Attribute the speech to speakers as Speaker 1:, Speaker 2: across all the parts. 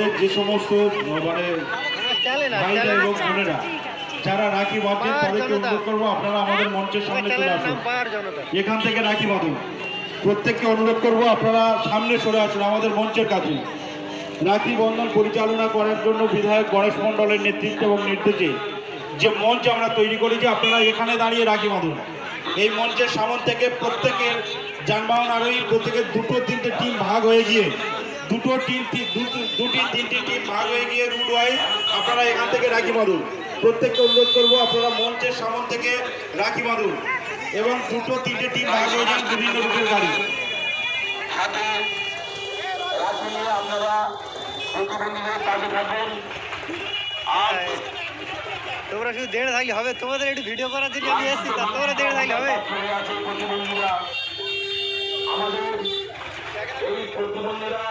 Speaker 1: আমাদের যে সমস্ত মানে ভাইরা এবং বোনেরা যারা রাখি বাঁধছেন তাদেরকে অনুরোধ করব আপনারা আমাদের মঞ্চের সামনে চলে আসুন। এখান থেকে রাখি বাঁধুন। প্রত্যেককে অনুরোধ করব আপনারা সামনে সরে আসুন আমাদের মঞ্চের কাছে। রাখি বন্ধন পরিচালনা করার জন্য বিধায়ক গণেশ মণ্ডলের নেতৃত্ব এবং নির্দেশে যে মঞ্চ আমরা তৈরি করেছি আপনারা এখানে দাঁড়িয়ে রাখি বাঁধুন। এই মঞ্চের সামন থেকে প্রত্যেকের যানবাহন আরোহী প্রত্যেকের দুটো তিনটে টিম ভাগ হয়ে গিয়ে দুটো টিম দুটি তিনটি টিম ভাগ হয়ে গিয়ে রুট ওয়াইজ আপনারা এখান থেকে রাখি বাঁধুন প্রত্যেককে অনুরোধ করব আপনারা মঞ্চের সামন থেকে রাখি বাঁধুন এবং দুটো তিনটে টিম ভাগ হয়ে যান বিভিন্ন রুটের গাড়ি।
Speaker 2: হাতে রাখি আপনারা প্রতিবন্ধীদের পাশে থাকুন। আর
Speaker 3: তোমরা শুধু দেড় থাকলে হবে তোমাদের একটু ভিডিও করার জন্য নিয়ে এসেছি তা তোমরা দেড় থাকলে হবে।
Speaker 2: আমাদের এই প্রতিবন্ধীরা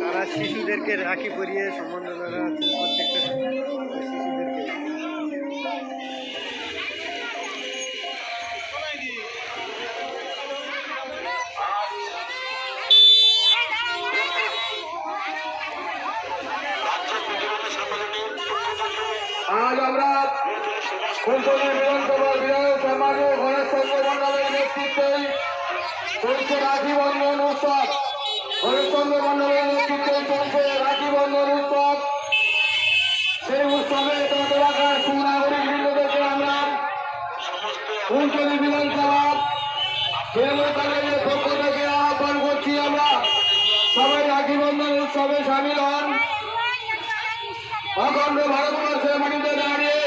Speaker 3: তারা শিশুদেরকে রাখি পরিয়ে সম্মান জানারা আছেন প্রত্যেকটা শিশুদেরকে।
Speaker 2: আজ আমরা কুলতলী বিধানসভা বিধায়ক সম্মানীয় গণেশ চন্দ্র মন্ডলের নেতৃত্বে চলছে রাখি বন্ধন উৎসব। গণেশ চন্দ্র মন্ডলের নেতৃত্বে চলছে রাখি বন্ধন উৎসব। সেই উৎসবে এলাকার সুনাগরিক বৃন্দদেরকে আমরা কুলতলী বিধানসভা তৃণমূল পক্ষ থেকে আহ্বান করছি আমরা। সবাই উৎসবে সামিল হন। অখণ্ড ভারতবর্ষের মাটিতে দাঁড়িয়ে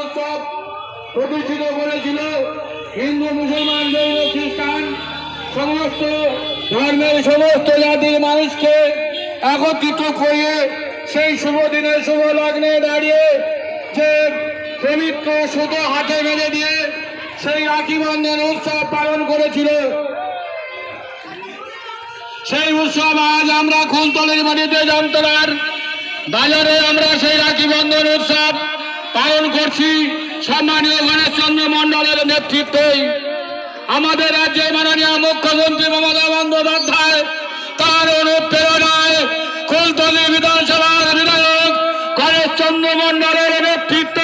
Speaker 2: উৎসব প্রতিষ্ঠিত করেছিল, হিন্দু, মুসলমান, জৈন, খ্রিস্টান, সমস্ত ধর্মের সমস্ত জাতির মানুষকে একত্রিত করিয়ে সেই শুভ দিনে শুভ লগ্নে দাঁড়িয়ে যে পবিত্র সুতো হাতে বেঁধে দিয়ে সেই রাখি বন্ধন উৎসব পালন করেছিল। সেই উৎসব আজ আমরা খুলতলের মাটিতে যন্ত্রণার বাজারে আমরা সেই রাখি বন্ধন উৎসব পালন করছি। সম্মানীয় গণেশ চন্দ্র মন্ডলের নেতৃত্বে আমাদের রাজ্যে মাননীয় মুখ্যমন্ত্রী মমতা বন্দ্যোপাধ্যায় তার অনুপ্রেরণায় কুলতলি বিধানসভার বিধায়ক গণেশ চন্দ্র মন্ডলের নেতৃত্বে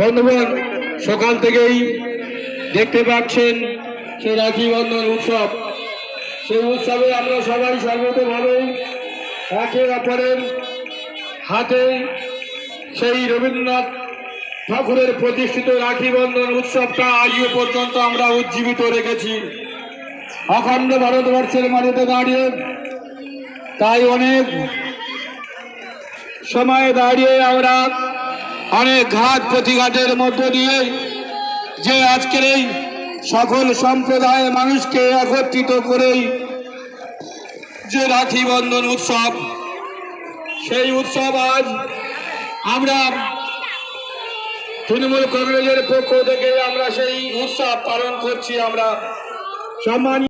Speaker 2: বন্ধুগণ, সকাল থেকেই দেখতে পাচ্ছেন সেই রাখি বন্ধন উৎসব। সেই উৎসবে আমরা সবাই সর্বতভাবে একে অপরের হাতে সেই রবীন্দ্রনাথ ঠাকুরের প্রতিষ্ঠিত রাখি বন্ধন উৎসবটা আজও পর্যন্ত আমরা উজ্জীবিত রেখেছি। অখণ্ড ভারতবর্ষের মাটিতে দাঁড়িয়ে তাই অনেক সময়ে দাঁড়িয়ে আমরা অনেক ঘাত প্রতিঘাতের মধ্য দিয়ে যে আজকের এই সকল সম্প্রদায়ের মানুষকে একত্রিত করেই যে রাখি বন্ধন উৎসব, সেই উৎসব আজ আমরা তৃণমূল কংগ্রেসের পক্ষ থেকে আমরা সেই উৎসব পালন করছি। আমরা সম্মানীয়